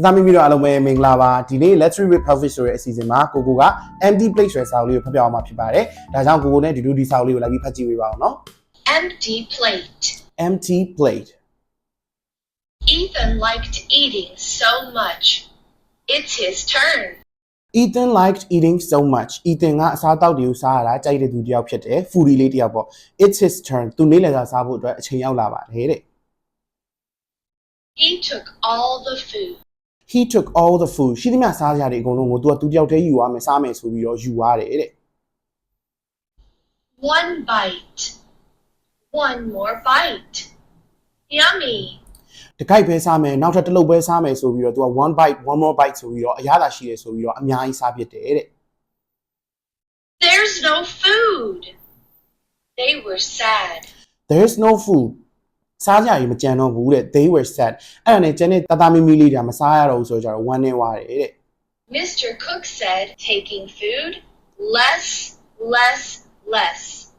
သားမီးမီတို့အားလုံးပဲမင်္ဂလာပါဒီနေ့ Let's Read with Pelfish ဆိုတဲ့အစီအစဉ်မှာကိုကိုက empty plate ဆိုတဲ့စာအုပ်လေးကိုဖတ်ပြအောင်မှာဖြစ်ပါတယ်ဒါကြောင့်ကိုကိုနဲ့ဒီလိုဒီစာအုပ်လေးကိုလိုက်ပြီးဖတ်ကြည့်ပေးပါအောင်နော် Empty plate. empty plate Ethan liked eating so much. It's his turn. Ethan liked eating so much Ethan ကအစားတောက်တွေကိုစားရတာကြိုက်တဲ့သူတစ်ယောက်ဖြစ်တယ် foodie လေးတစ်ယောက်ပေါ့ it's his turn သူနေ့လည်စာစားဖို့အတွက်အချိန်ရောက်လာပါတယ်တဲ့ He took all the food. He took all the food ရှိသမျှစားကြတဲ့အကုန်လုံးကိုသူကသူတစ်ယောက်တည်းယူရမယ်စားမယ်ဆိုပြီးတော့ယူရတယ်တဲ့ One bite. One more bite. Yummy. တကိုက်ပဲစားမယ်နောက်ထပ်တစ်လုပ်ပဲစားမယ်ဆိုပြီးတော့သူက one bite one more bite ဆိုပြီးတော့အရသာရှိတယ်ဆိုပြီးတော့အများကြီးစားဖြစ်တယ်တဲ့ There's no food. They were sad. there's no food စားကြရည်မကြံတော့ဘူးတဲ့ they were sad အဲ့ဒါနဲ့ကျန်တဲ့တသားမီမီလေးတွေကမစားရတော့ဘူးဆိုတော့ကြတော့ဝမ်းနေသွားတယ်တဲ့ Mr. Cook said, taking food, less, less, less.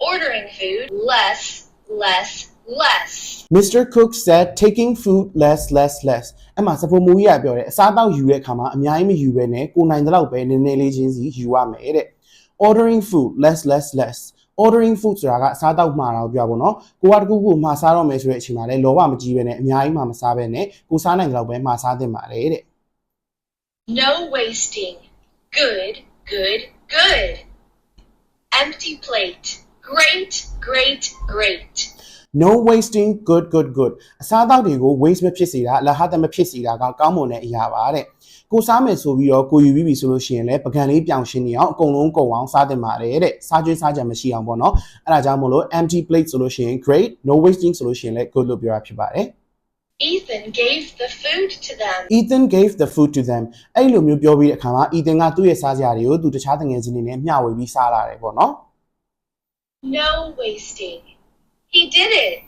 Ordering food, less, less, less. Mr. Cook said taking food less less less အဲ့မှာစပိုမူကြီးကပြောတယ်အစားတောက်ယူတဲ့အခါမှာအများကြီးမယူဘဲနဲ့ကိုနိုင်တဲ့လောက်ပဲနည်းနည်းလေးချင်းစီယူရမယ်တဲ့ ordering food less less less ordering food ဆိုတာကအစားတောက်မှာတော့ပြောပါဘောနော်ကိုကတကူကူမှာစားတော့မယ်ဆိုတဲ့အချိန်မှာလည်းလောဘမကြီးပဲနဲ့အများကြီးမှမစားဘဲနဲ့ကိုစားနိုင်တဲ့လောက်ပဲမှာစားသင့်ပါတယ်တဲ့ No wasting. Good, good, good. Empty plate. Great, great, great. No wasting good good good အစားအသောက်တွေကို waste မဖြစ်စေတာအလဟတ်မဖြစ်စေတာကကောင်းမွန်တဲ့အရာပါတဲ့ကိုစားမယ်ဆိုပြီးတော့ကိုယူပြီးပြီဆိုလို့ရှိရင်လည်းပကံလေးပြောင်ရှင်းနေအောင်အကုန်လုံးကုန်အောင်စားတင်ပါတယ်တဲ့စားကျွေးစားကြမရှိအောင်ပေါ့နော်အဲ့ဒါကြောင့်မို့လို့ empty plate ဆိုလို့ရှိရင် great no wasting ဆိုလို့ရှိရင်လည်း good လို့ပြောတာဖြစ်ပါတယ် Ethan gave the food to them. Ethan gave the food to them အဲ့လိုမျိုးပြောပြီးတဲ့အခါမှာ Ethan ကသူ့ရဲ့စားစရာတွေကိုသူတခြားတငယ်ချင်းတွေနဲ့မျှဝေပြီးစားလာတယ်ပေါ့နော် No wasting. He did it.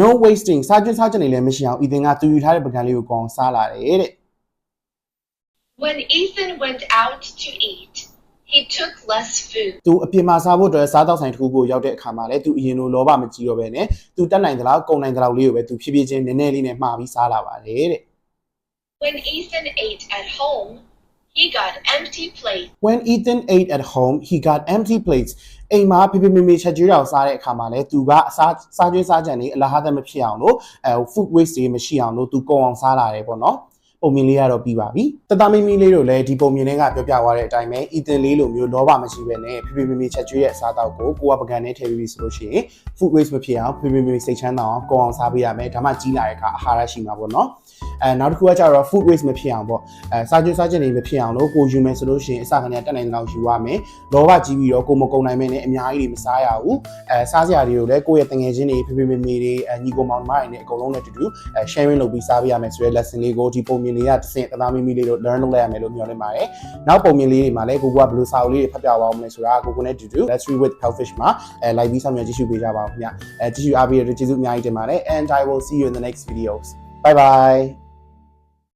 no wasting စားကျွေးစားကြနေလည်းမရှိအောင် Ethan ကသူယူထားတဲ့ပကံလေးကိုကောင်းစားလာတယ်တဲ့ When Ethan went out to eat, he took less food. သူအပြင်မှာစားဖို့အတွက်စားတောက်ဆိုင်တစ်ခုကိုရောက်တဲ့အခါမှာလည်းသူအရင်လိုလောဘမကြီးတော့ပဲနဲ့သူတက်နိုင်သလားကုန်နိုင်သလားလေးကိုပဲသူဖြည်းဖြည်းချင်းနည်းနည်းလေးနဲ့မှားပြီးစားလာပါတယ်တဲ့ When Ethan ate at home, he got empty plates. When Ethan ate at home he got empty plates အိမ်မှာဖေဖေမေမေချက်ကျွေးတော်စားတဲ့အခါမှာလည်းသူကအစားစားကျွေးစားကြံနေအလားဟာသက်မဖြစ်အောင်လို့အဲ food waste တွေမရှိအောင်လို့သူကုန်အောင်စားလာတယ်ပေါ့နော်ပုံမြင်လေးကတော့ပြီးပါပြီတသားမီမီလေးတို့လည်းဒီပုံမြင်လေးကပြောပြသွားတဲ့အတိုင်းပဲ Ethan လေးလိုမျိုးလောဘမရှိပဲနဲ့ဖေဖေမေမေချက်ကျွေးရဲ့အစားအသောက်ကိုကိုကပကံနဲ့ထည့်ပြီးပြီဆိုလို့ရှိရင် food waste မဖြစ်အောင်ဖေဖေမေမေစိတ်ချမ်းသာအောင်ကုန်အောင်စားပေးရမယ်ဒါမှကြီးလာတဲ့အခါအာဟာရရှိမှာပေါ့နော် အဲနောက်တစ်ခုကကျတော့ food waste မဖြစ်အောင်ပေါ့အဲစားကျွေးစားချက်တွေမဖြစ်အောင်လို့ကိုယူမယ်ဆိုလို့ရှိရင်အစကနေတက်နိုင်တဲ့လောက်ယူရမယ်လောဘကြီးပြီးတော့ကိုမကုန်နိုင်မဲ့နဲ့အများကြီးတွေမစားရဘူးအဲစားစရာတွေကိုလည်းကိုယ့်ရဲ့တငယ်ချင်းတွေဖေဖေမေမေတွေအဲညီကိုမောင်နှမတွေနဲ့အကုန်လုံးနဲ့တူတူအဲ sharing လုပ်ပြီးစားပေးရမယ်ဆိုတဲ့ lesson လေးကိုဒီပုံမြင်လေးကတစ်ဆင့်တသားမီမီလေးတို့ learn လုပ်လိုက်ရမယ်လို့မျှော်လင့်ပါတယ်နောက်ပုံမြင်လေးတွေမှာလည်းကိုကဘယ်လိုစာအုပ်လေးတွေဖတ်ပြသွားအောင်လဲဆိုတာကိုကိုနဲ့တူတူ let's read with Pelfish မှာအဲ live ပြီးဆောင်ရွက်ကြည့်ရှုပေးကြပါဦးခင်ဗျအဲကြည့်ရှုအားပေးရတဲ့ကျေးဇူးအများကြီးတင်ပါတယ် and I will see you in the next videos bye bye